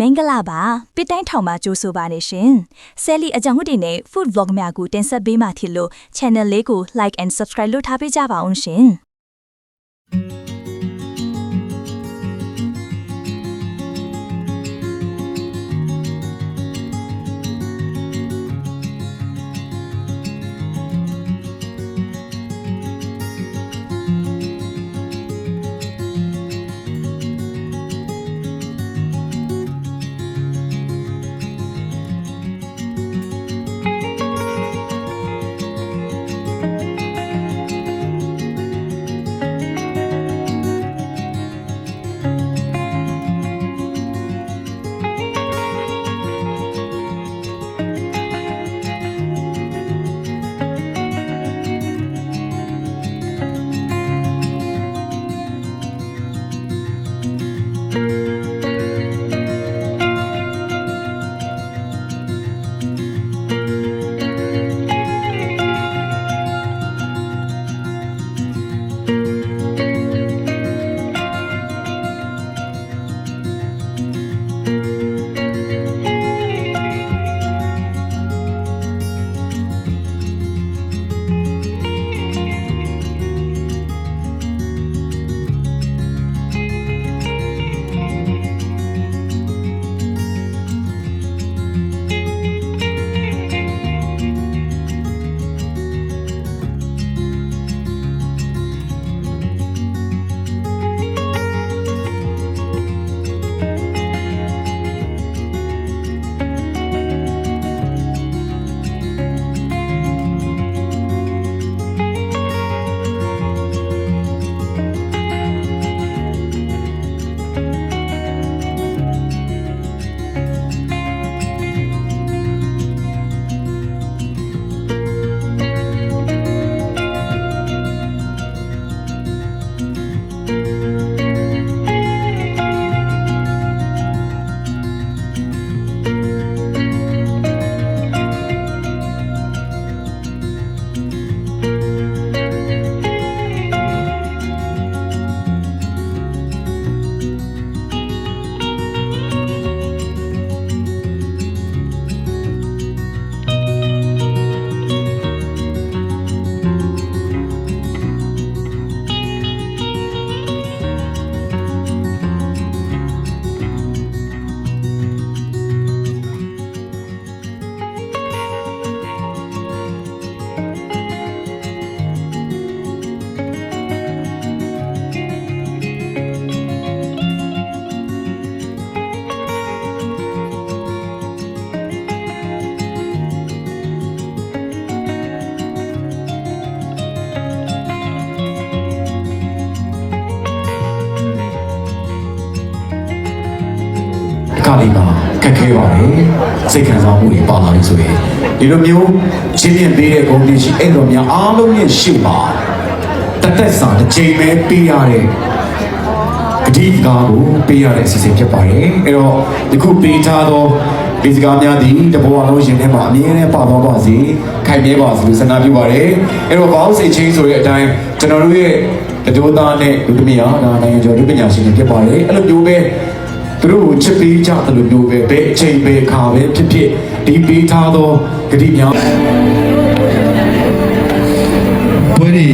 မင်္ဂလာပါပစ်တိုင်းထောင်မှာကြိုးဆိုပါနေရှင်ဆယ်လီအကြောင်းဟုတ်တွေနဲ့ food vlog များကိုတင်ဆက်ပေးမှဖြစ်လို့ channel လေးကို like and subscribe လုပ်ထားပေးကြပါအောင်ရှင် ခက်ခဲပါတယ်စိတ်ခံစားမှုတွေပါလာပြီဆိုရင်ဒီလိုမျိုးချင်းပြင်းပေးတဲ့ဂုဏ်ကြီးရှိအဲ့လိုများအားလုံးရဲ့ရှေ့မှာတစ်သက်စာတစ်ချိန်ပဲပေးရတဲ့အဓိကကိုပေးရတဲ့အစီအစဉ်ဖြစ်ပါတယ်အဲ့တော့ဒီခုပေးထားသောဒီစကားများသည်တဘောလုံးရှင်ထဲမှာအမြဲတမ်းပါသွားပါစေခိုင်မြဲပါစေလို့ဆန္ဒပြုပါတယ်အဲ့တော့ဘောင်းစိတ်ချင်းဆိုတဲ့အတိုင်းကျွန်တော်တို့ရဲ့တတိုးသားနဲ့လူသမီးဟာဒါနိုင်ငံကျော်လူပညာရှင်တွေဖြစ်ပါတယ်အဲ့လိုမျိုးပဲ သူတို့ကိုချစ်ပေးကြတယ်လို့မျိုးပဲဘယ်အချိန်ပဲခါပဲဖြစ်ဖြစ်ဒီပေးထားသောဂတိများပွဲတွေ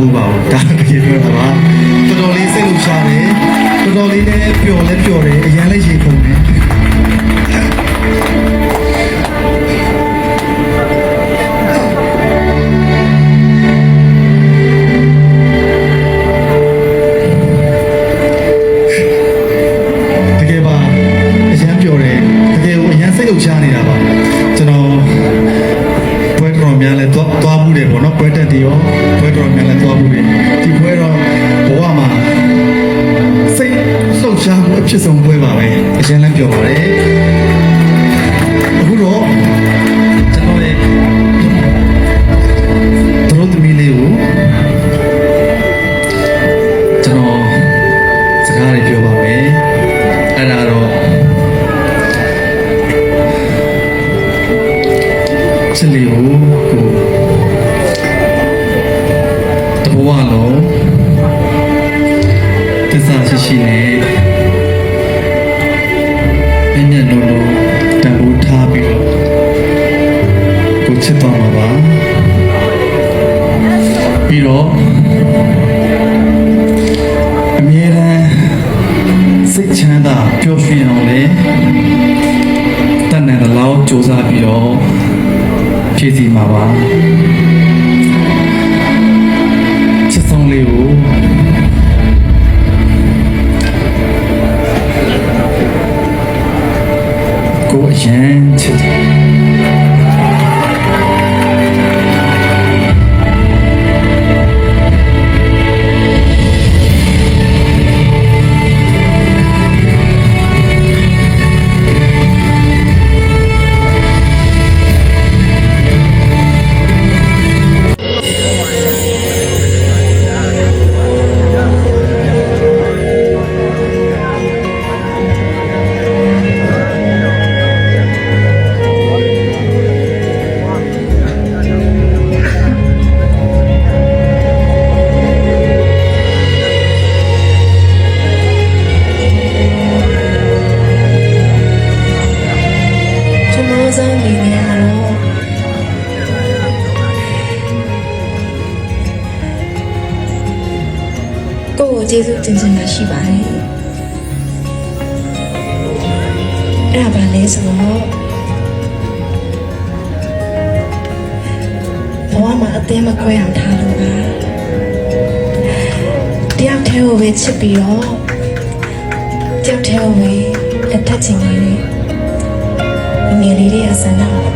ဘူးပါဘူးဒါတကယ်ပြောတာပါတော်တော်လေးစိတ်လှုပ်ရှားတယ်တော်တော်လေးလည်းပျော်လည်းပျော်တယ်အရန် ချစ်ဆုံးပွဲပါပဲအရင်လည်းပြောပါတယ်အခုတော့ကျွန်တော်ရဲ့သူတို့သမီးလေးကိုကျွန်တော်စကားတွေပြောပါမယ်အဲ့ဒါတော့ချစ်လေးကို တော့အမြဲတမ်းစိတ်ချမ်းသာပျော်ရွှင်အောင်လေတတ်နိုင်တဲ့လောက်စူးစမ်းပြီးတော့ဖြည့်ဆည်းမှာပါချစ်ဆုံးလေးကိုကိုအရင်ချစ်တယ် ကိုယ့်ကိုကျေးဇူးတင်ချင်တာရှိပါတယ်အဲ့ဒါဘာလဲဆိုတော့ဘဝမှာအသေးမခွဲအောင်ထားလို့ပါတယောက်တည်းကိုပဲချစ်ပြီးတော့တယောက်တည်းကိုပဲလက်ထပ်ချင်နေတယ်ငယ်လေးတွေကဆန္ဒကို